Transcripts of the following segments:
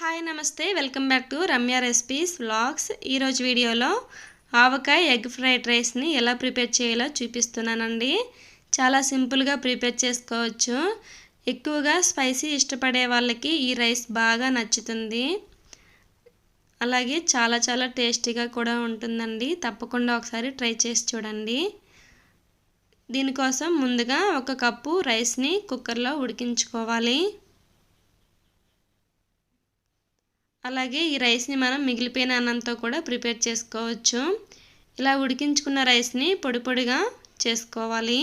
Hi నమస్తే. Welcome back to Ramya recipes vlogs. ఈరోజు వీడియోలో ఆవకాయ ఎగ్ ఫ్రైడ్ రైస్ని ఎలా ప్రిపేర్ చేయాలో చూపిస్తున్నానండి. చాలా సింపుల్గా ప్రిపేర్ చేసుకోవచ్చు. ఎక్కువగా స్పైసీ ఇష్టపడే వాళ్ళకి ఈ రైస్ బాగా నచ్చుతుంది. అలాగే చాలా చాలా టేస్టీగా కూడా ఉంటుందండి. తప్పకుండా ఒకసారి ట్రై చేసి చూడండి. దీనికోసం ముందుగా ఒక కప్పు రైస్ని కుక్కర్లో ఉడికించుకోవాలి. అలాగే ఈ రైస్ని మనం మిగిలిపోయిన అన్నంతో కూడా ప్రిపేర్ చేసుకోవచ్చు. ఇలా ఉడికించుకున్న రైస్ని పొడి పొడిగా చేసుకోవాలి.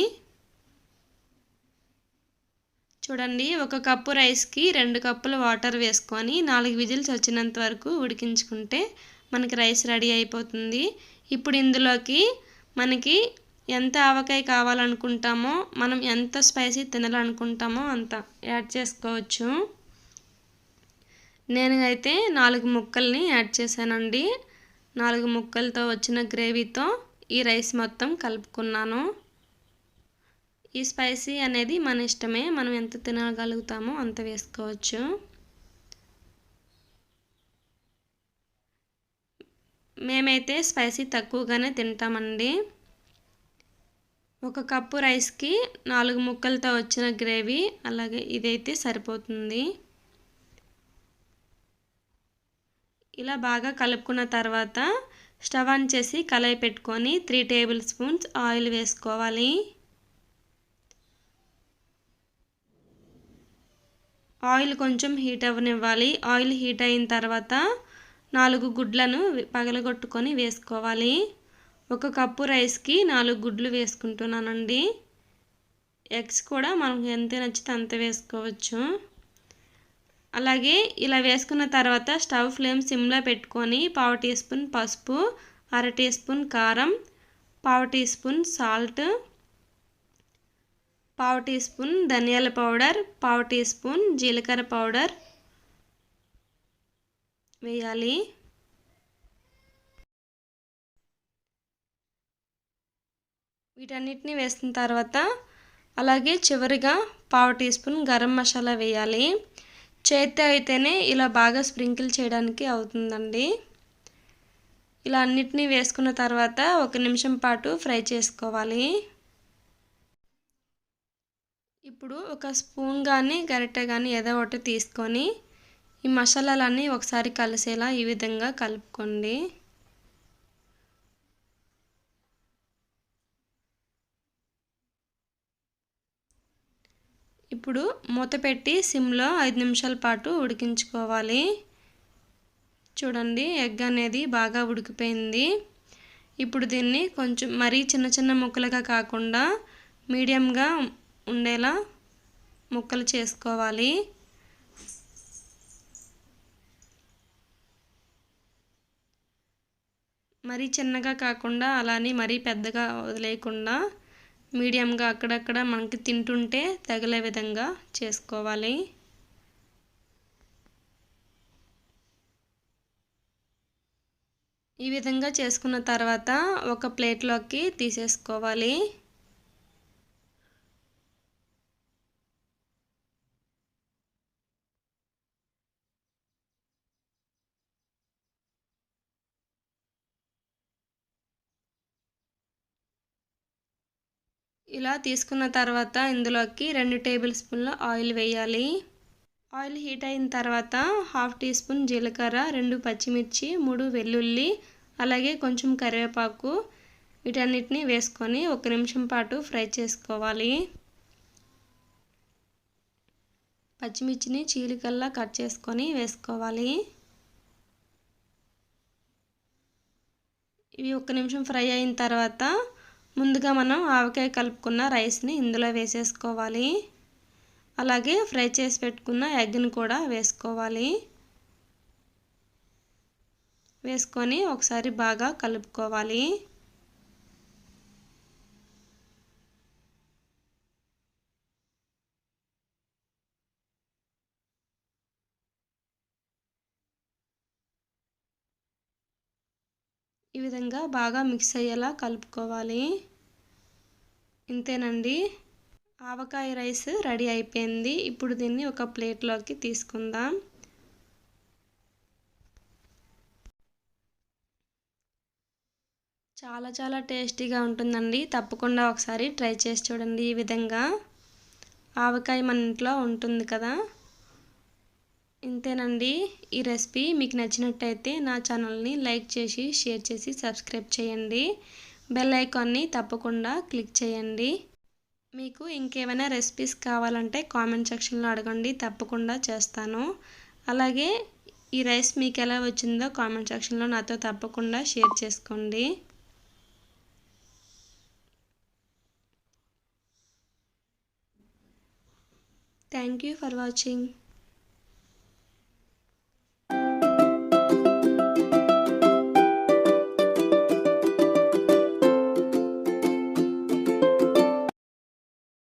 చూడండి ఒక కప్పు రైస్కి రెండు కప్పుల వాటర్ వేసుకొని నాలుగు విజిల్స్ వచ్చినంత వరకు ఉడికించుకుంటే మనకి రైస్ రెడీ అయిపోతుంది. ఇప్పుడు ఇందులోకి మనకి ఎంత ఆవకాయ కావాలనుకుంటామో మనం ఎంత స్పైసీ తినాలనుకుంటామో అంత యాడ్ చేసుకోవచ్చు. నేను అయితే నాలుగు ముక్కల్ని యాడ్ చేశానండి. నాలుగు ముక్కలతో వచ్చిన గ్రేవీతో ఈ రైస్ మొత్తం కలుపుకున్నాను. ఈ స్పైసీ అనేది మన ఇష్టమే. మనం ఎంత తినగలుగుతామో అంత వేసుకోవచ్చు. మేమైతే స్పైసీ తక్కువగానే తింటామండి. ఒక కప్పు రైస్కి నాలుగు ముక్కలతో వచ్చిన గ్రేవీ అలాగే ఇదైతే సరిపోతుంది. ఇలా బాగా కలుపుకున్న తర్వాత స్టవ్ ఆన్ చేసి కళాయి పెట్టుకొని త్రీ టేబుల్ స్పూన్స్ ఆయిల్ వేసుకోవాలి. ఆయిల్ కొంచెం హీట్ అవ్వనివ్వాలి. ఆయిల్ హీట్ అయిన తర్వాత నాలుగు గుడ్లను పగలగొట్టుకొని వేసుకోవాలి. ఒక కప్పు రైస్కి నాలుగు గుడ్లు వేసుకుంటున్నానండి. ఎగ్స్ కూడా మనకు ఎంత నచ్చితే అంత వేసుకోవచ్చు. అలాగే ఇలా వేసుకున్న తర్వాత స్టవ్ ఫ్లేమ్ సిమ్లో పెట్టుకొని పావు టీ స్పూన్ పసుపు అర టీ స్పూన్ కారం పావు టీ స్పూన్ సాల్ట్ పావు టీ స్పూన్ ధనియాల పౌడర్ పావు టీ స్పూన్ జీలకర్ర పౌడర్ వేయాలి. వీటన్నిటిని వేసిన తర్వాత అలాగే చివరిగా పావు టీ స్పూన్ గరం మసాలా వేయాలి. చేత్తో అయితేనే ఇలా బాగా స్ప్రింకిల్ చేయడానికి అవుతుందండి. ఇలా అన్నిటినీ వేసుకున్న తర్వాత ఒక నిమిషం పాటు ఫ్రై చేసుకోవాలి. ఇప్పుడు ఒక స్పూన్ కానీ గరిటె కానీ ఏదో ఒకటి తీసుకొని ఈ మసాలాలన్నీ ఒకసారి కలిసేలా ఈ విధంగా కలుపుకోండి. ఇప్పుడు మూత పెట్టి సిమ్లో ఐదు నిమిషాల పాటు ఉడికించుకోవాలి. చూడండి ఎగ్ అనేది బాగా ఉడికిపోయింది. ఇప్పుడు దీన్ని కొంచెం మరీ చిన్న చిన్న ముక్కలుగా కాకుండా మీడియంగా ఉండేలా ముక్కలు చేసుకోవాలి. మరీ చిన్నగా కాకుండా అలానే మరీ పెద్దగా వదిలేయకుండా మీడియంగా అక్కడక్కడ మనకి తింటుంటే తగిలే విధంగా చేసుకోవాలి. ఈ విధంగా చేసుకున్న తర్వాత ఒక ప్లేట్లోకి తీసేసుకోవాలి. ఇలా తీసుకున్న తర్వాత ఇందులోకి రెండు టేబుల్ స్పూన్ల ఆయిల్ వేయాలి. ఆయిల్ హీట్ అయిన తర్వాత హాఫ్ టీ స్పూన్ జీలకర్ర రెండు పచ్చిమిర్చి మూడు వెల్లుల్లి అలాగే కొంచెం కరివేపాకు వీటన్నిటిని వేసుకొని ఒక నిమిషం పాటు ఫ్రై చేసుకోవాలి. పచ్చిమిర్చిని చీలికల్లా కట్ చేసుకొని వేసుకోవాలి. ఇవి ఒక నిమిషం ఫ్రై అయిన తర్వాత ముందుగా మనం ఆవకాయ కలుపుకున్న రైస్ని ఇందులో వేసేసుకోవాలి. అలాగే ఫ్రై చేసి పెట్టుకున్న ఎగ్ని కూడా వేసుకోవాలి. వేసుకొని ఒకసారి బాగా కలుపుకోవాలి. ఈ విధంగా బాగా మిక్స్ అయ్యేలా కలుపుకోవాలి. ఇంతేనండి. ఆవకాయ రైస్ రెడీ అయిపోయింది. ఇప్పుడు దీన్ని ఒక ప్లేట్లోకి తీసుకుందాం. చాలా చాలా టేస్టీగా ఉంటుందండి. తప్పకుండా ఒకసారి ట్రై చేసి చూడండి ఈ విధంగా. ఆవకాయ మన ఇంట్లో ఉంటుంది కదా. ఇంతేనండి. ఈ రెసిపీ మీకు నచ్చినట్టయితే నా ఛానల్ని లైక్ చేసి షేర్ చేసి సబ్స్క్రైబ్ చేయండి. బెల్ ఐకాన్ని తప్పకుండా క్లిక్ చేయండి. మీకు ఇంకేమైనా రెసిపీస్ కావాలంటే కామెంట్ సెక్షన్లో అడగండి. తప్పకుండా చేస్తాను. అలాగే ఈ రైస్ మీకు ఎలా వచ్చిందో కామెంట్ సెక్షన్లో నాతో తప్పకుండా షేర్ చేసుకోండి. Thank you for watching.